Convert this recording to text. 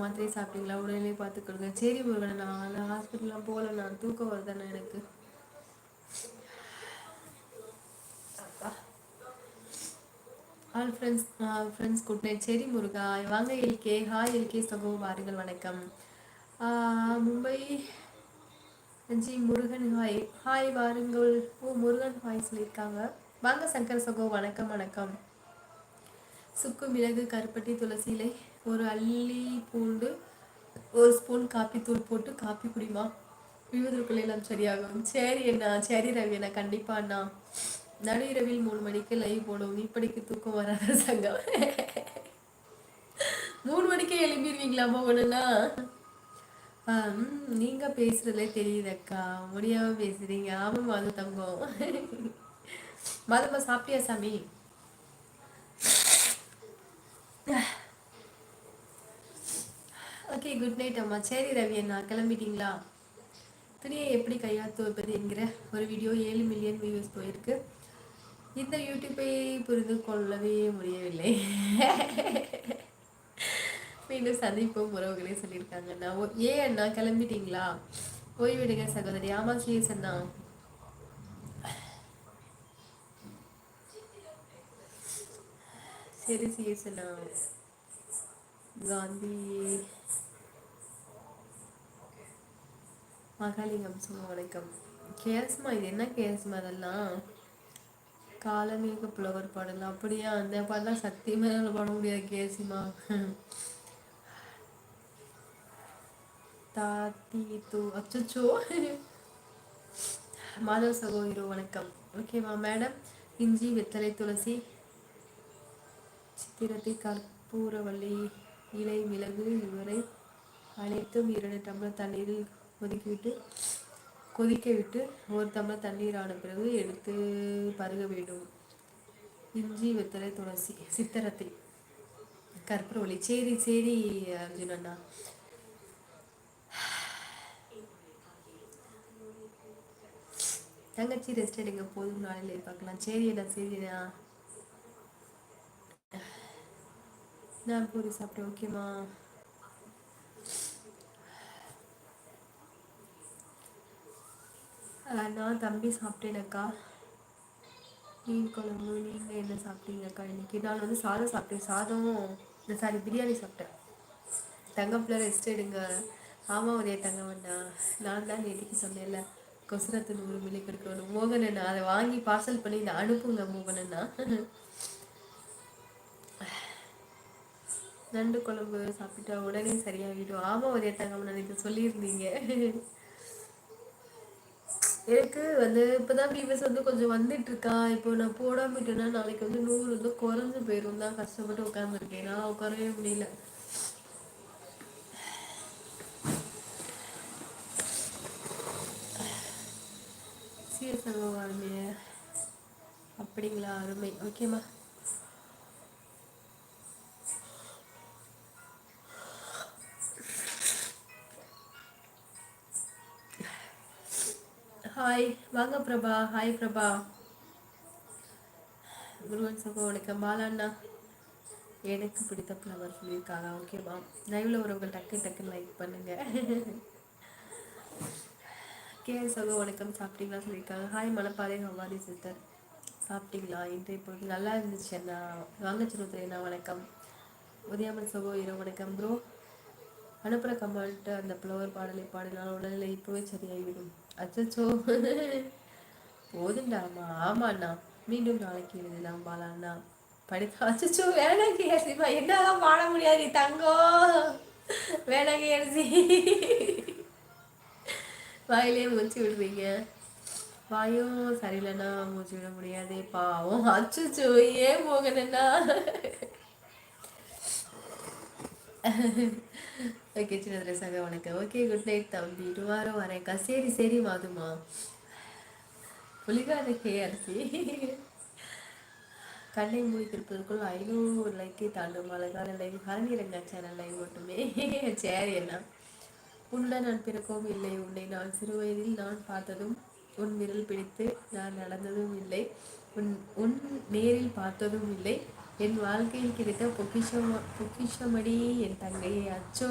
மாத்திரை சாப்பிட்டீங்களா? உடனே பார்த்துக்கொடுங்க சரி முருகன் நான் ஹாஸ்பிட்டல்லாம் போகல. நான் தூக்கம் வருதானே எனக்கு? All friends friends good night சரி முருகா வாங்க L K. Hi L K சகோ வாருங்கள் வணக்கம். மும்பை ஜி முருகன் ஹாய் ஹாய் வாருங்கள். ஓ முருகன் ஹாய் சொல்லியிருக்காங்க. வாங்க சங்கர் சகோ வணக்கம் வணக்கம். சுக்கு மிளகு கருப்பட்டி துளசி இலை ஒரு அள்ளி பூண்டு ஒரு ஸ்பூன் காப்பி தூள் போட்டு காப்பி குடிமா விழுவதற்குள்ளே எல்லாம் சரியாகும் சரி அண்ணா சரி ரவி அண்ணா கண்டிப்பா அண்ணா. நடு இரவில் மூணு மணிக்கு லைவ் போடும் இப்படிக்கு தூக்கம் வராத சங்கம். மூணு மணிக்கே எழுப்பிடுவீங்களா மோகனா நீங்க பேசுறதுலே தெரியுதக்கா முடியாம பேசுறீங்க. ஆமாம் மாது தங்கம். மதமா சாப்பிட்டியா சாமி? ஓகே குட் நைட் அம்மா. சரி ரவி அண்ணா கிளம்பிட்டீங்களா? துணியை எப்படி கையால் துவைப்பது என்கிற ஒரு வீடியோ ஏழு மில்லியன் வியூஸ் போயிருக்கு. இந்த யூடியூப்பை புரிந்து கொள்ளவே முடியவில்லை. மீண்டும் சந்திப்போம். உறவுகளே சொல்லியிருக்காங்க. அண்ணா ஏ அண்ணா கிளம்பிட்டீங்களா? ஓய்விடுங்க சகோதரி. ஆமா சீஸ் அண்ணா சரி சீஸ் காந்தி மகாலிங்கம் சும்மா வணக்கம். கேஸ்மா இது என்ன கேஸ்மா அதெல்லாம் காலமேக புலவர் பாடலாம் அப்படியா? அந்த பாடலாம் சத்தியமே பாட முடியாது கேசிமா தாத்தி தூ அச்சோ மாதவ சகோதரோ வணக்கம். ஓகேவா மேடம்? இஞ்சி வெத்தலை துளசி சித்திரத்தை கற்பூரவள்ளி இலை மிளகு இவரை அனைத்தும் இரண்டு டம்ளர் தண்ணீரில் கொதிக்கிவிட்டு கொதிக்க விட்டு ஒரு டம்ளர் தண்ணீர் ஆன பிறகு எடுத்து பருக வேண்டும். இஞ்சி வெத்தலை துளசி சித்திரத்தை. கற்பூரவள்ளி சரி சரி அர்ஜுன் அண்ணா. தங்கச்சி ரெஸ்ட் எடுங்க. போதும் நாளையில் பார்க்கலாம். சரி என்ன சரிண்ணா நான் பூரி சாப்பிட்டேன் ஓகேம்மா நான் தம்பி சாப்பிட்டேனக்கா மீன் குழம்பு நீங்கள் என்ன சாப்பிட்டீங்கக்கா இன்னைக்கு? நான் வந்து சாதம் சாப்பிட்டேன் சாதம் சாரி பிரியாணி சாப்பிட்டேன். தங்கப்பில் ரெஸ்ட் எடுங்க. ஆமாம் உதய தங்கம்ண்ணா நான் தான் நேற்றுக்கு சொன்னேன்ல கொசுரத்து நூறு மில்லி கொடுக்கணும் மோகன் அண்ணா அதை வாங்கி பார்சல் பண்ணி இந்த அனுப்புங்க மோகன் நண்டு குழம்பு சாப்பிட்டா உடனே சரியாகிடும். ஆமாம் உதய தங்கம் நினைக்க சொல்லியிருந்தீங்க. எனக்கு வந்து இப்போதான் வியூவர்ஸ் வந்து கொஞ்சம் வந்துட்டு இருக்கா இப்போ நான் போடாமட்டேன்னா நாளைக்கு வந்து நூறு வந்து குறைஞ்சு போயிடும் தான் கஷ்டப்பட்டு உட்காந்துருக்கேன் நான் உட்காரவே முடியல. சிஎஸ் அருமையா அப்படிங்களா அருமை. ஓகேம்மா. ஹாய் வாங்க பிரபா. ஹாய் பிரபா. முருகன் சகோ. வணக்கம். பாலாண்ணா. எனக்கு பிடித்த ஃப்ளவர் சொல்லியிருக்காங்க. ஓகேவா லைவ்ல உறவுகள் டக்கு டக்குன்னு லைக் பண்ணுங்க. கே சகோ. வணக்கம். சாப்பிட்டீங்களா சொல்லியிருக்காங்க. ஹாய் மணப்பாறை. ஹவாரி சித்தர் சாப்பிட்டீங்களா? இன்றைய பொழுது நல்லா இருந்துச்சு அண்ணா. வாங்க சின்னத்துறையண்ணா வணக்கம். உதயமன் சகோ இரவு வணக்கம் ப்ரோ அனுப்புகிற கமெண்ட் அந்த ஃப்ளவர் பாடலை பாடினால் உடல்நிலை இப்போவே சரியாகிவிடும் அச்சோ போதுண்டாமா ஆமாண்ணா மீண்டும் நாளைக்கு எழுதலாம் பாலாண்ணா படிக்க அச்சோ வேணாம் கேசிமா என்னதான் பாட முடியாது தங்கோ. வேணாம் கேசி வாயிலே மூச்சு விடுவீங்க வாயும் சரியில்லைன்னா மூச்சு விட முடியாது பாவம். அச்சுச்சோ ஏன் போகணுன்னா ஓகே சின்ன வணக்கம். ஓகே குட் நைட் தம்பி. டுமாரோ வரேன்க்கா சரி சரி மாதுமா புலிகாத அரிசி கண்ணை மூடி திருப்பதற்குள் ஐநூறு லைக்கை தாண்டும் அழகான லைவ் ஹரணிரங்கா சேனல் லைவ் மட்டுமே. சரி என்ன? உன்னுடன் நான் பிறக்கவும் இல்லை. உன்னை நான் சிறு வயதில் நான் பார்த்ததும் உன் விரல் பிடித்து நான் நடந்ததும் இல்லை. உன் உன் நேரில் பார்த்ததும் இல்லை. என் வாழ்க்கையில் கிடைத்த பொக்கிஷம் பொக்கிஷமடி என் தங்கையை அச்சோ